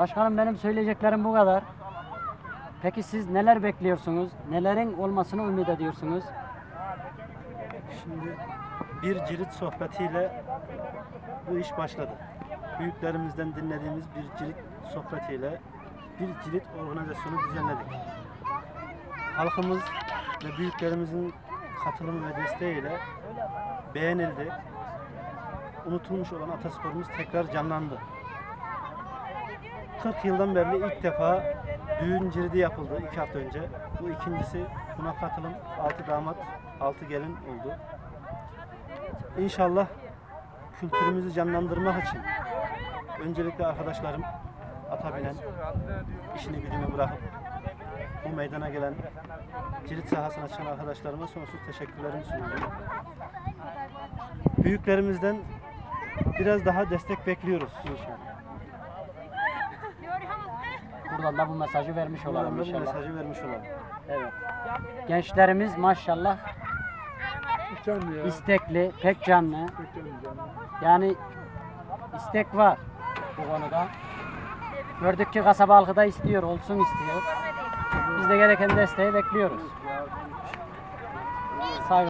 Başkanım benim söyleyeceklerim bu kadar. Peki siz neler bekliyorsunuz? Nelerin olmasını ümit ediyorsunuz? Şimdi bir cirit sohbetiyle bu iş başladı. Büyüklerimizden dinlediğimiz bir cirit sohbetiyle bir cirit organizasyonu düzenledik. Halkımız ve büyüklerimizin katılımı ve desteğiyle beğenildi. Unutulmuş olan atasporumuz tekrar canlandı. 40 yıldan beri ilk defa düğün ciridi yapıldı iki hafta önce. Bu ikincisi buna katılım 6 damat 6 gelin oldu. İnşallah kültürümüzü canlandırmak için öncelikle arkadaşlarım ata binen işini gücünü bırakıp bu meydana gelen cirit sahasına çıkan arkadaşlarıma sonsuz teşekkürlerimi sunuyorum. Büyüklerimizden biraz daha destek bekliyoruz inşallah buradan da bu mesajı vermiş olalım Buradan bu mesajı vermiş olalım. Evet. Gençlerimiz maşallah istekli, pek canlı. Canlı. Yani istek var bu konuda. Gördük ki kasaba halkı da istiyor, olsun istiyor. Biz de gereken desteği bekliyoruz. Saygı